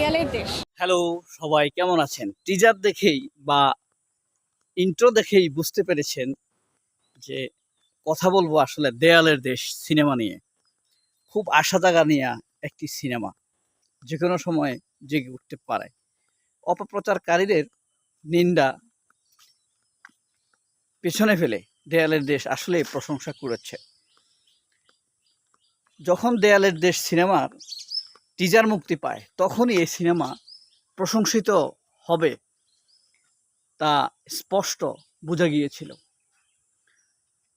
দেয়ালের দেশ। হ্যালো সবাই কেমন আছেন? টিজার দেখেই বা ইন্ট্রো দেখেই বুঝতে পেরেছেন যে কথা বলব আসলে দেয়ালের দেশ সিনেমা নিয়ে। খুব আশা জাগা নিয়ে একটি সিনেমা যে কোনো সময় জেগে উঠতে পারে। অপপ্রচারকারীদের নিন্দা পেছনে ফেলে দেয়ালের দেশ আসলে প্রশংসা করেছে। যখন দেয়ালের দেশ সিনেমার টিজার মুক্তি পায়, তখনই এই সিনেমা প্রশংসিত হবে তা স্পষ্ট বোঝা গিয়েছিল।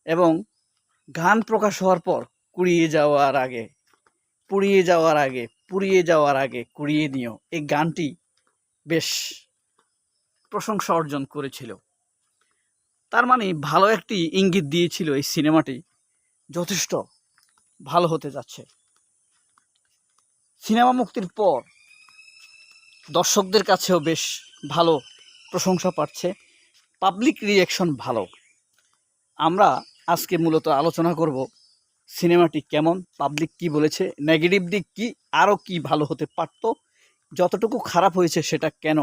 এবং গান প্রকাশ হওয়ার পর, কুড়িয়ে যাওয়ার আগে, পুড়িয়ে যাওয়ার আগে, পুড়িয়ে যাওয়ার আগে, কুড়িয়ে নিও এই গানটি বেশ প্রশংসা অর্জন করেছিল। তার মানে ভালো একটি ইঙ্গিত দিয়েছিল এই সিনেমাটি যথেষ্ট ভালো হতে যাচ্ছে। সিনেমা মুক্তির পর দর্শকদের কাছেও বেশ ভালো প্রশংসা পাচ্ছে। পাবলিক রিয়াকশন ভালো। আমরা আজকে মূলত আলোচনা করব সিনেমাটি কেমন, পাবলিক কি বলেছে, নেগেটিভ দিক কি, আরও কি ভালো হতে পারত, যতটুকু খারাপ হয়েছে সেটা কেন,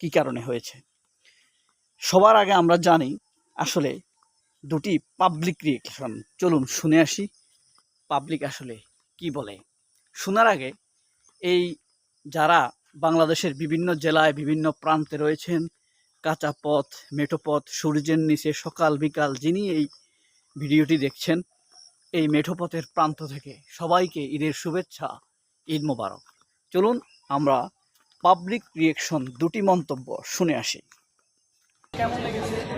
কি কারণে হয়েছে। সবার আগে আমরা জানি আসলে দুটি পাবলিক রিয়াকশন। চলুন শুনে আসি, পাবলিক আসলে কি বলে। শোনার আগে এই যারা বাংলাদেশের বিভিন্ন জেলায় বিভিন্ন প্রান্তে রয়েছেন কাঁচা পথ মেঠো পথ সূর্যের নিচে সকাল বিকাল যিনি এই ভিডিওটি দেখছেন এই মেঠো পথের প্রান্ত থেকে সবাইকে ঈদের শুভেচ্ছা ঈদ মোবারক। চলুন আমরা পাবলিক রিয়েকশন দুটি মন্তব্য শুনে আসি।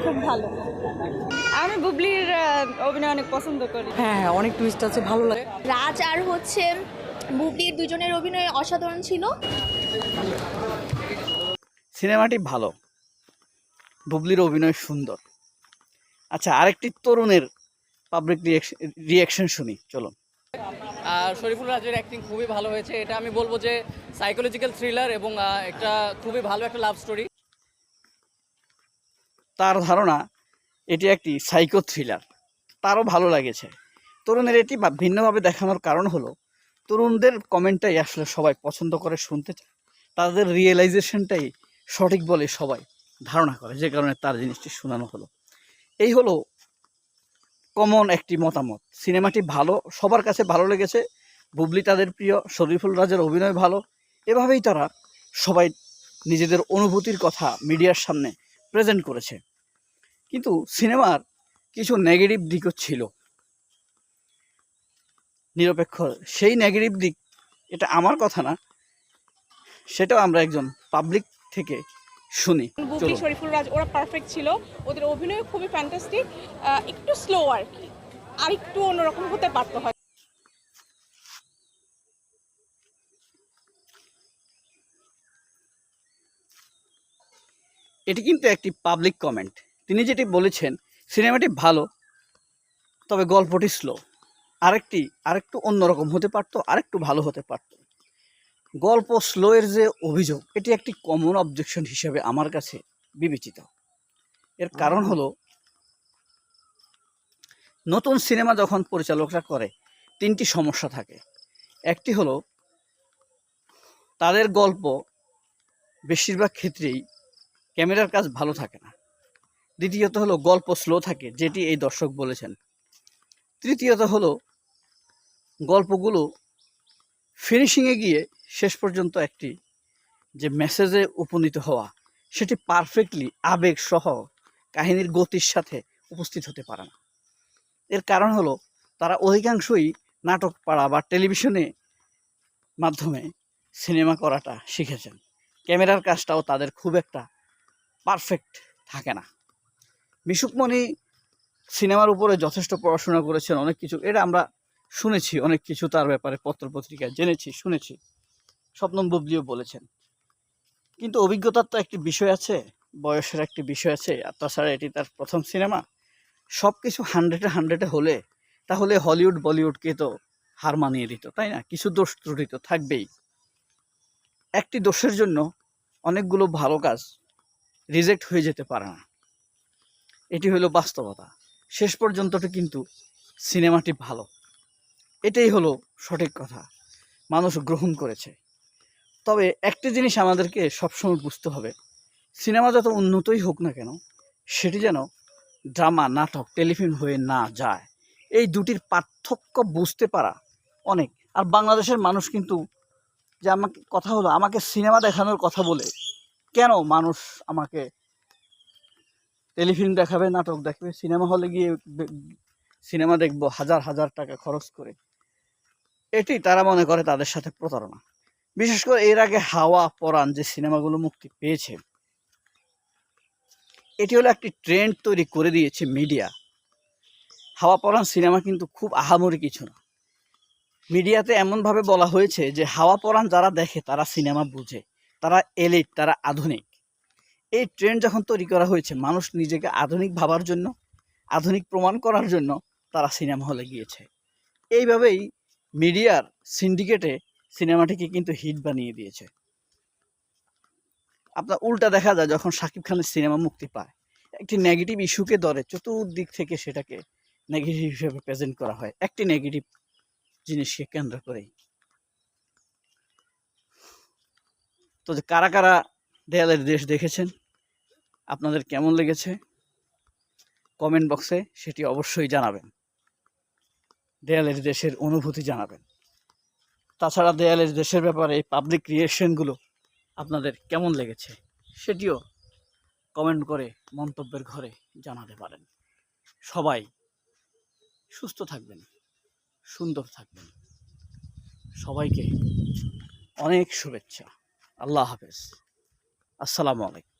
খুব ভালো। আমি বুবলির অভিনয় অনেক পছন্দ করি। হ্যাঁ হ্যাঁ অনেক টুইস্ট আছে ভালো লাগে। রাজ আর হচ্ছে বুবলির দুজনের অভিনয় অসাধারণ ছিল। সিনেমাটি ভালো। বুবলির অভিনয় সুন্দর। আচ্ছা আরেকটি তরুণের পাবলিক রিয়াকশন শুনি চলুন। আর শরীফুল রাজের অ্যাক্টিং খুবই ভালো হয়েছে। এটা আমি বলব যে সাইকোলজিক্যাল থ্রিলার এবং একটা খুবই ভালো একটা লাভ স্টোরি তার ধারণা এটি একটি সাইকো থ্রিলার তারও ভালো লাগেছে। তরুণের এটি ভিন্নভাবে দেখানোর কারণ হলো তরুণদের কমেন্টটাই আসলে সবাই পছন্দ করে শুনতে চায়। তাদের রিয়েলাইজেশনটাই সঠিক বলে সবাই ধারণা করে, যে কারণে তার জিনিসটি শোনানো হলো। এই হলো কমন একটি মতামত। সিনেমাটি ভালো, সবার কাছে ভালো লেগেছে, বুবলি তাদের প্রিয়, শরীফুল রাজের অভিনয় ভালো, এভাবেই তারা সবাই নিজেদের অনুভূতির কথা মিডিয়ার সামনে প্রেজেন্ট করেছে। কিন্তু সিনেমার কিছু নেগেটিভ দিকও ছিল। নিরপেক্ষ। সেই নেগেটিভ দিক এটা আমার কথা না সেটাও আমরা একজন পাবলিক থেকে শুনি। বুবলি শরীফুল রাজ ওরা পারফেক্ট ছিল। ওদের অভিনয় খুবই ফ্যান্টাস্টিক একটু স্লো আর কি। আর একটু অন্যরকম হতে পারতো হয়। এটি কিন্তু একটি পাবলিক কমেন্ট তিনি যেটি বলেছেন সিনেমাটি ভালো তবে গল্পটি স্লো আরেকটি, আরেকটু অন্যরকম হতে পারতো, আরেকটু ভালো হতে পারতো। গল্প স্লোয়ের যে অভিযোগ, এটি একটি কমন অবজেকশন হিসেবে আমার কাছে বিবেচিত। এর কারণ হলো, নতুন সিনেমা যখন পরিচালকরা করে, তিনটি সমস্যা থাকে। একটি হলো, তাদের গল্প বেশিরভাগ ক্ষেত্রেই ক্যামেরার কাজ ভালো থাকে না। দ্বিতীয়ত হলো, গল্প স্লো থাকে, যেটি এই দর্শক বলেছেন। তৃতীয়ত হলো গল্পগুলো ফিনিশিংয়ে গিয়ে শেষ পর্যন্ত একটি যে মেসেজে উপনীত হওয়া, সেটি পারফেক্টলি আবেগ সহ কাহিনীর গতির সাথে উপস্থিত হতে পারে না। এর কারণ হলো, তারা অধিকাংশই নাটক পাড়া বা টেলিভিশনে মাধ্যমে সিনেমা করাটা শিখেছেন। ক্যামেরার কাজটাও তাদের খুব একটা পারফেক্ট থাকে না। মিশুকমণি সিনেমার উপরে যথেষ্ট পড়াশোনা করেছেন, অনেক কিছু। এটা আমরা শুনেছি, অনেক কিছু তার ব্যাপারে পত্রপত্রিকায় জেনেছি, শুনেছি। স্বপ্নম বুবলিও বলেছেন। কিন্তু অভিজ্ঞতার তো একটি বিষয় আছে, বয়সের একটি বিষয় আছে, আর তাছাড়া এটি তার প্রথম সিনেমা। সব কিছু হান্ড্রেডে হান্ড্রেডে হলে, তাহলে হলিউড, বলিউডকে তো হার মানিয়ে দিত, তাই না? কিছু দোষ ত্রুটি তো থাকবেই। একটি দোষের জন্য অনেকগুলো ভালো কাজ রিজেক্ট হয়ে যেতে পারে না। এটি হলো বাস্তবতা। শেষ পর্যন্তটা কিন্তু সিনেমাটি ভালো। এটাই হলো সঠিক কথা। মানুষ গ্রহণ করেছে। তবে একটি জিনিস আমাদেরকে সবসময় বুঝতে হবে, সিনেমা যত উন্নতই হোক না কেন, সেটি যেন ড্রামা, নাটক, টেলিফিল্ম হয়ে না যায়। এই দুটির পার্থক্য বুঝতে পারা অনেক। আর বাংলাদেশের মানুষ কিন্তু যে আমাকে কথা হলো, আমাকে সিনেমা দেখানোর কথা বলে, কেন মানুষ আমাকে টেলিফিল্ম দেখাবে, নাটক দেখবে, সিনেমা হলে গিয়ে সিনেমা দেখব, হাজার হাজার টাকা খরচ করে। এটি তারা মনে করে তাদের সাথে প্রতারণা। বিশেষ করে এর আগে হাওয়া পরাণ যে সিনেমাগুলো মুক্তি পেয়েছে, এটি হলো একটি ট্রেন্ড তৈরি করে দিয়েছে মিডিয়া। হাওয়া পরাণ সিনেমা কিন্তু খুব আহামরি কিছু না। মিডিয়াতে এমনভাবে বলা হয়েছে যে হাওয়া পরাণ যারা দেখে তারা সিনেমা বুঝে, তারা এলিট, তারা আধুনিক। এই ট্রেন্ড যখন তৈরি করা হয়েছে, মানুষ নিজেকে আধুনিক ভাবার জন্য, আধুনিক প্রমাণ করার জন্য তারা সিনেমা হলে গিয়েছে। এইভাবেই মিডিয়ার সিন্ডিকেটে সিনেমাটিকে কিন্তু হিট বানিয়ে দিয়েছে। আপনার উল্টা দেখা যায় যখন শাকিব খানের সিনেমা মুক্তি পায়, একটি নেগেটিভ ইস্যুকে ধরে চতুর্দিক থেকে সেটাকে নেগেটিভ হিসেবে প্রেজেন্ট করা হয়। একটি নেগেটিভ জিনিসকে কেন্দ্র করেই। তো যে কারা কারা দেয়ালের দেশ দেখেছেন, আপনাদের কেমন লেগেছে? কমেন্ট বক্সে সেটি অবশ্যই জানাবেন। দেয়ালের দেশের অনুভূতি জানাবেন। তাছাড়া দেয়ালের দেশের ব্যাপারে এই পাবলিক রিয়েকশনগুলো আপনাদের কেমন লেগেছে সেটিও কমেন্ট করে মন্তব্যের ঘরে জানাতে পারেন। সবাই সুস্থ থাকবেন, সুন্দর থাকবেন। সবাইকে অনেক শুভেচ্ছা। আল্লাহ হাফেজ। আসসালামু আলাইকুম।